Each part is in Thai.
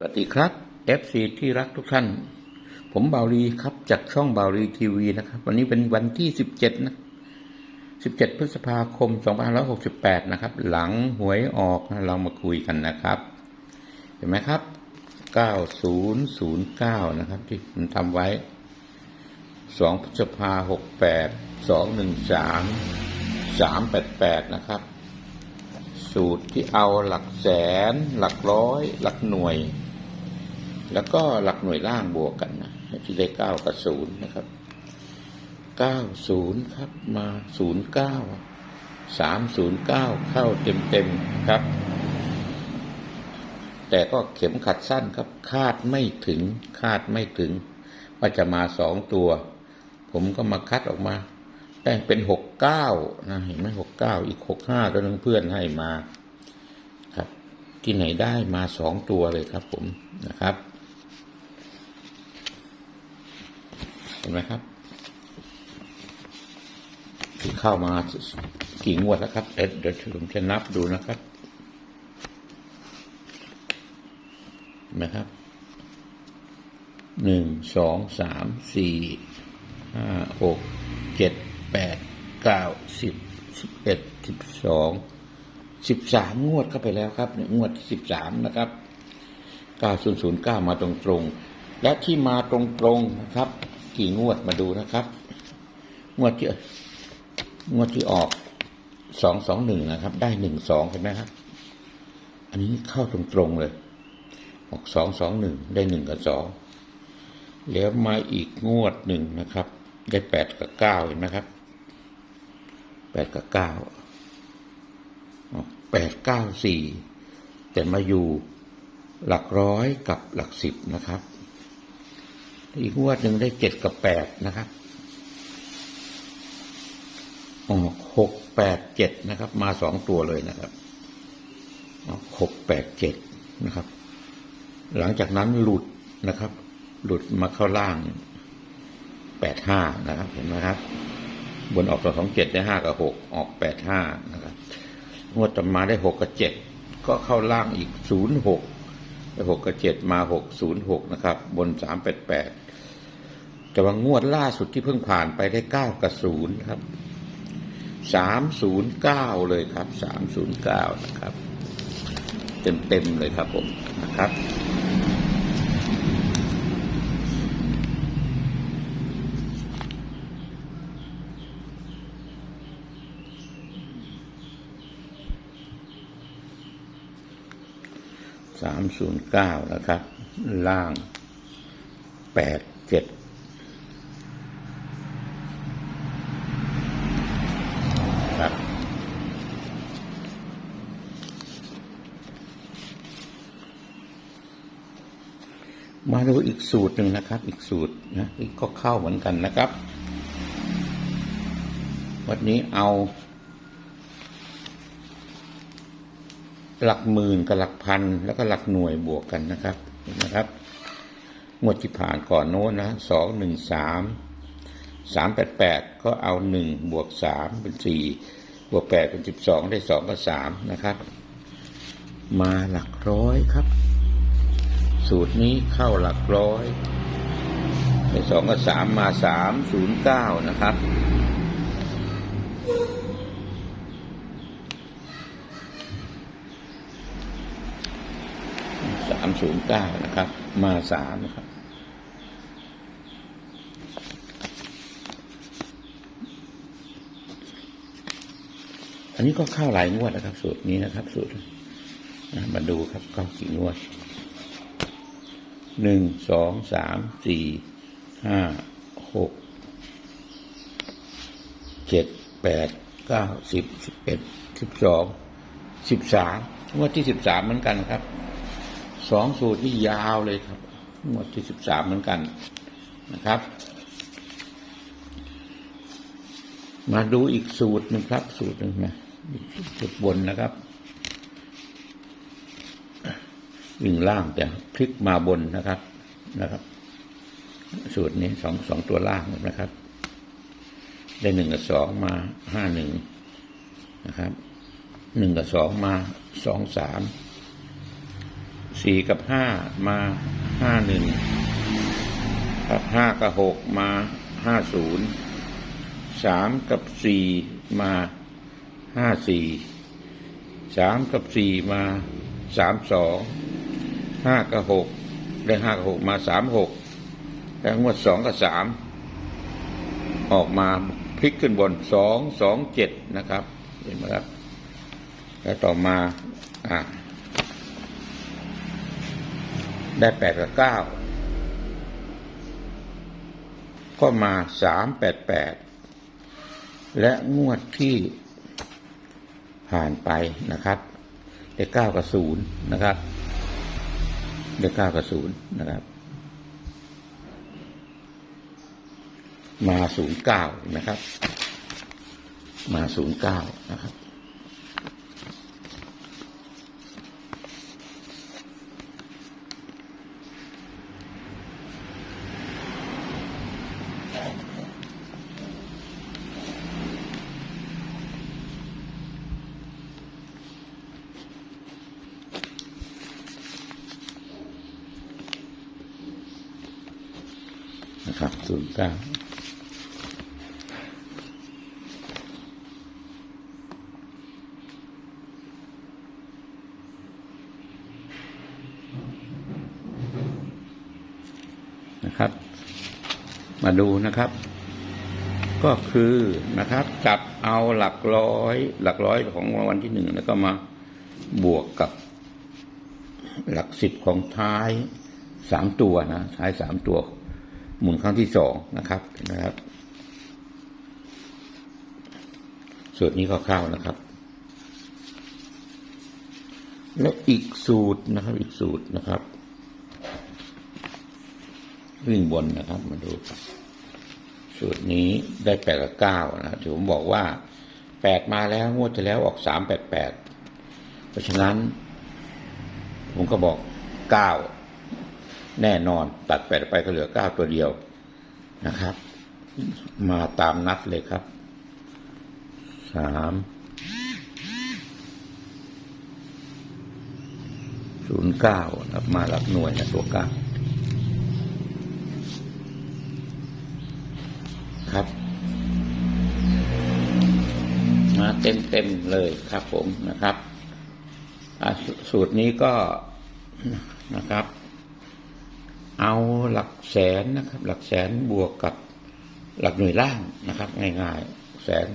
สวัสดีครับ FC ที่รักทุกท่าน ผมบาวลีครับจากช่องบาวลีทีวีนะครับ วันนี้เป็นวันที่ 17 นะ 17 พฤษภาคม 2568 นะครับ หลังหวยออกนะเรามาคุยกันนะครับ เห็นไหมครับ 9009 นะครับ ที่ผมทำไว้ 2 พฤษภา 68 213 388 นะครับ สูตรที่เอาหลักแสน หลักร้อย หลักหน่วย แล้วก็หลักหน่วยล่างบวกกันนะที่ได้เก้ากับศูนย์นะครับเก้าศูนย์ครับมาศูนย์เก้าสามศูนย์เก้าเข้าเต็มเต็มๆครับ แต่ก็เข็มขัดสั้นครับ คาดไม่ถึงคาดไม่ถึง ว่าจะมาสองตัว ผมก็มาคัดออกมาแต่งเป็นหกเก้านะเห็นไหมหกเก้าอีกหกห้าตัวนึงเพื่อนให้มาครับ ที่ไหนได้มาสองตัวเลยครับผมนะครับ ห็นไหมครับเข้ามากี่งวดแล้วครับเดี๋ยวผมจะนับดูนะครับนไหมครับหนึ่งสองสามสี่ห้าหกเจ็ดแปดเก้าสิบสิบเอ็ดสิบสองสิบสามงวดเข้าไปแล้วครับเนี่ยงวดสิบสามนะครับเก้าศูนย์ศูนย์เก้ามาตรงตรงๆและที่มาตรงตรงๆนะครับ กี่งวดมาดูนะครับ งวดที่งวดที่ออกสองสองหนึ่งนะครับ ได้หนึ่งสองเห็นไหมครับ อันนี้เข้าตรงตรงๆเลย ออกสองสองหนึ่งได้หนึ่งกับสองแล้วมาอีกงวดหนึ่งนะครับ ได้แปดกับเก้าเห็นไหมครับแปดกับเก้าแปดเก้าสี่แต่มาอยู่หลักร้อยกับหลักสิบนะครับ อีกงวดหนึ่งได้เจ็ดกับแปดนะครับออกหกแปดเจ็ดนะครับ มาสองตัวเลยนะครับออกหกแปดเจ็ดนะครับ หลังจากนั้นหลุดนะครับ หลุดมาเข้าล่างแปดห้านะครับ เห็นไหมครับ บนออกสองสองเจ็ดได้ห้ากับหกออกแปดห้านะครับงวดต่อมาได้หกกับเจ็ดก็เข้าล่างอีกศูนย์หก หกกับเจ็ดมาหกศูนย์หกนะครับ บนสามแปดแปดแต่ว่างวดล่าสุดที่เพิ่งผ่านไปได้เก้ากับศูนย์ครับสามศูนย์เก้าเลยครับสามศูนย์เก้านะครับ เต็มเต็มเลยครับผมนะครับ สามศูนย์เก้านะครับ ล่างแปดเจ็ดครับมาดูอีกสูตรหนึ่งนะครับ อีกสูตรนะที่ก็เข้าเหมือนกันนะครับ วันนี้เอา หลักหมื่นกับหลักพันแล้วก็หลักหน่วยบวกกันนะครับนะครับงวดที่ผ่านก่อนโน้นนะสองหนึ่งสามสามแปดแปดก็เอาหนึ่งบวกสามเป็นสี่บวกแปดเป็นสิบสองได้สองกับสามนะครับ มาหลักร้อยครับ สูตรนี้เข้าหลักร้อยได้สองกับสามมาสามศูนย์เก้านะครับ ศูนย์เก้านะครับ มาสามนะครับ อันนี้ก็เข้าหลายงวดนะครับ สูตรนี้นะครับ สูตรมาดูครับเข้ากี่งวดหนึ่งสองสามสี่ห้าหกเจ็ดแปดเก้าสิบสิบเอ็ดสิบสองสิบสามงวดที่สิบสามเหมือนกันครับ สองสูตรนี่ยาวเลยครับงวดที่สิบสามเหมือนกันนะครับ มาดูอีกสูตรหนึ่งครับ สูตรหนึ่งนะสูตรบนนะครับวิ่งล่างแต่พลิกมาบนนะครับนะครับ สูตรนี้สองสองตัวล่างนะครับ ได้หนึ่งกับสองมาห้าหนึ่งนะครับหนึ่งกับสองมาสองสาม สี่กับห้ามาห้าหนึ่งครับห้ากับหกมาห้าศูนย์สามกับสี่มาห้าสี่สามกับสี่มาสามสองห้ากับหกได้ห้ากับหกมาสามหกแล้วงวดสองกับสามออกมาพลิกขึ้นบนสองสองเจ็ดนะครับ เห็นไหมครับ แล้วต่อมาอ่า ได้แปดกับเก้าก็มาสามแปดแปดและงวดที่ผ่านไปนะครับได้เก้ากับศูนย์นะครับได้เก้ากับศูนย์นะครับ มาศูนย์เก้านะครับ มาศูนย์เก้านะครับ นะครับศูนย์เก้านะครับ มาดูนะครับ ก็คือนะครับจับเอาหลักร้อย หลักร้อยของรางวัลที่หนึ่งแล้วก็มาบวกกับหลักสิบของท้ายสามตัวนะท้ายสามตัว หมุนครั้งที่สองนะครับนะครับสูตรนี้คร่าวๆนะครับ และอีกสูตรนะครับ อีกสูตรนะครับวิ่งบนนะครับมาดูสูตรนี้ได้แปดกับเก้านะที่ผมบอกว่าแปดมาแล้วงวดที่แล้วออกสามแปดแปดเพราะฉะนั้น ผมก็บอกเก้า แน่นอนตัดแปดไปก็เหลือเก้าตัวเดียวนะครับ มาตามนัดเลยครับสามศูนย์เก้านะครับมาหลักหน่วยนะตัวเก้าครับ มาเต็มเต็มเลยครับผมนะครับ สูตรนี้ก็นะครับ เอาหลักแสนนะครับ หลักแสนบวกกับหลักหน่วยล่างนะครับ ง่ายๆ แสน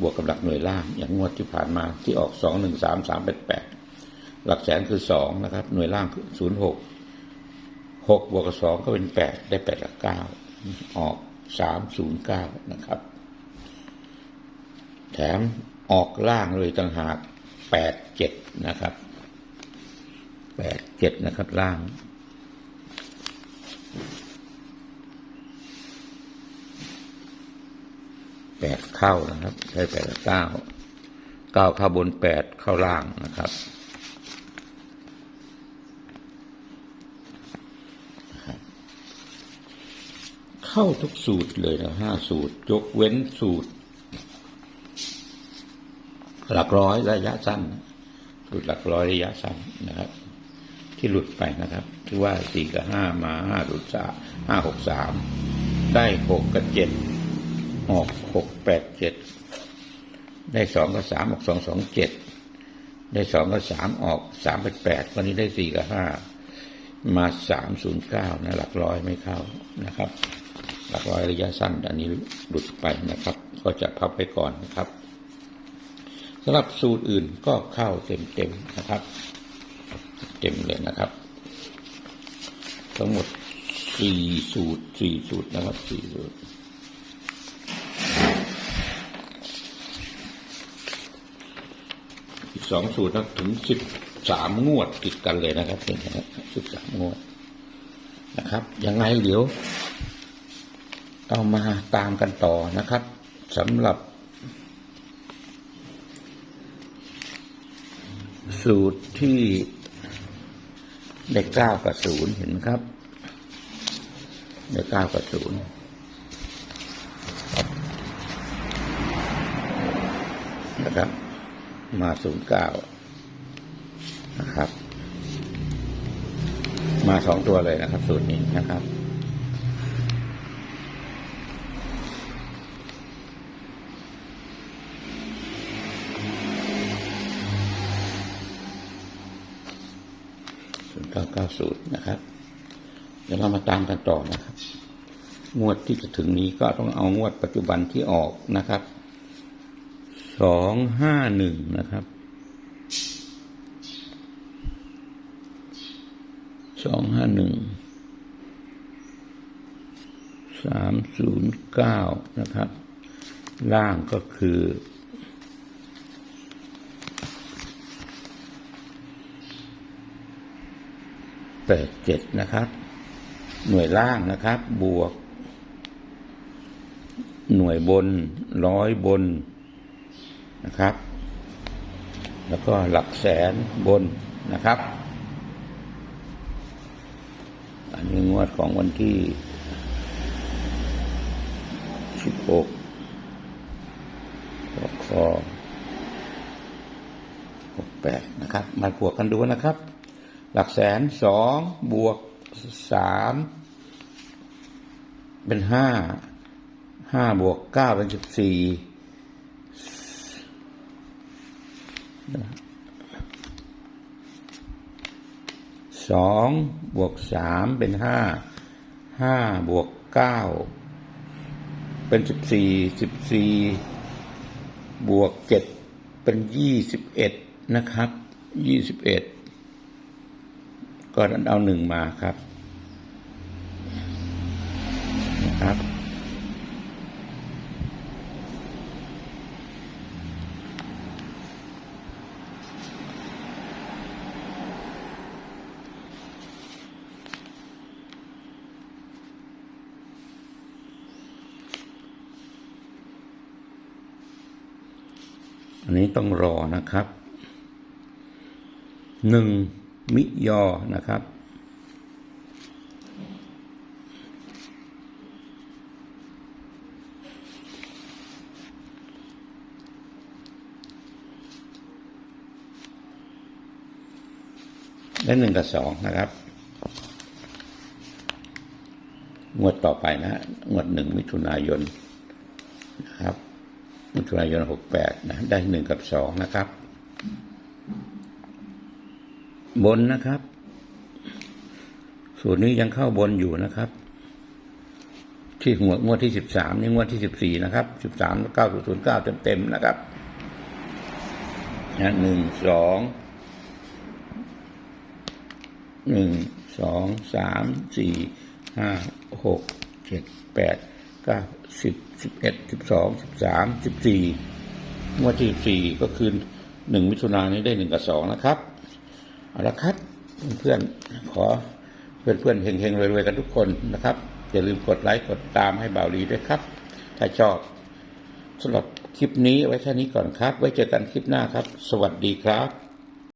บวกกับหลักหน่วยล่าง อย่างงวดที่ผ่านมาที่ออกสองหนึ่งสามสามแปดแปดหลักแสนคือสองนะครับ หน่วยล่างคือศูนย์หกหกบวกกับสองก็เป็นแปดได้แปดกับเก้าออกสามศูนย์เก้านะครับ แถมออกล่างเลยต่างหากแปดเจ็ดนะครับแปดเจ็ดนะครับล่าง แปดเข้านะครับใช้แปดเก้าเก้าเข้าบนแปดเข้าล่างนะครับเข้าทุกสูตรเลยนะห้าสูตร ยกเว้นสูตร หลักร้อยระยะสั้นสูตรหลักร้อยระยะสั้นนะครับ ที่หลุดไปนะครับ ที่ว่าสี่กับห้ามาห้าหลุดสามห้าหกสามได้หกกับเจ็ดออกหกแปดเจ็ดได้สองกับสามออกสองสองเจ็ดได้สองกับสามออกสามแปดแปดวันนี้ได้สี่กับห้ามาสามศูนย์เก้านะหลักร้อยไม่เข้านะครับ หลักร้อยระยะสั้นอันนี้หลุดไปนะครับ ก็จะพับไปก่อนนะครับสำหรับสูตรอื่นก็เข้าเต็มๆนะครับ เต็มเลยนะครับ ทั้งหมดสี่สูตรสี่สูตรนะครับสี่สูตรสองสูตรนะถึงสิบสามงวดติดกันเลยนะครับเห็นไหมสิบสามงวดนะครับ ยังไงเดี๋ยว เอามาตามกันต่อนะครับสำหรับ สูตรที่ เลขเก้ากับศูนย์เห็นไหมครับเลขเก้ากับศูนย์นะครับ มาศูนย์เก้านะครับ มาสองตัวเลยนะครับ สูตรนี้นะครับ ศูนย์เก้าเก้าศูนย์นะครับ เดี๋ยวเรามาตามกันต่อนะครับ งวดที่จะถึงนี้ก็ต้องเอางวดปัจจุบันที่ออกนะครับสองห้าหนึ่งนะครับสองห้าหนึ่งสามศูนย์เก้านะครับ ล่างก็คือ แปดเจ็ดนะครับ หน่วยล่างนะครับ บวก หน่วยบนร้อยบนนะครับ แล้วก็หลักแสนบนนะครับ อันนี้งวดของวันที่สิบหกคอหกแปดนะครับ มาบวกกันดูนะครับ หลักแสนสองบวกสามเป็นห้าห้าบวกเก้าเป็นสิบสี่สองบวกสามเป็นห้าห้าบวกเก้าเป็นสิบสี่สิบสี่บวกเจ็ดเป็นยี่สิบเอ็ดนะครับยี่สิบเอ็ด ก็เอาหนึ่งมาครับนะครับอันนี้ต้องรอนะครับหนึ่ง มิยอนะครับ และหนึ่งกับสองนะครับ งวดต่อไปนะ งวดหนึ่งมิถุนายนนะครับมิถุนายนหกแปดนะ ได้หนึ่งกับสองนะครับ บนนะครับ สูตรนี้ยังเข้าบนอยู่นะครับ ที่หัวงวดที่สิบสามนี่งวดที่สิบสี่นะครับสิบสามเก้าศูนย์เก้าเต็มๆนะครับนะหนึ่งสองหนึ่งสองสามสี่ห้าหกเจ็ดแปดเก้าสิบสิบเอ็ดสิบสองสิบสามสิบสี่งวดที่สิบสี่ก็คือหนึ่งมิถุนายนนี้ได้หนึ่งกับสองนะครับ เอาละครับ เพื่อนๆขอเพื่อนๆเฮงๆรวยๆกันทุกคนนะครับอย่าลืมกดไลค์กดตามให้บ่าวลีด้วยครับ ถ้าชอบสำหรับคลิปนี้ไว้แค่นี้ก่อนครับ ไว้เจอกันคลิปหน้าครับ สวัสดีครับ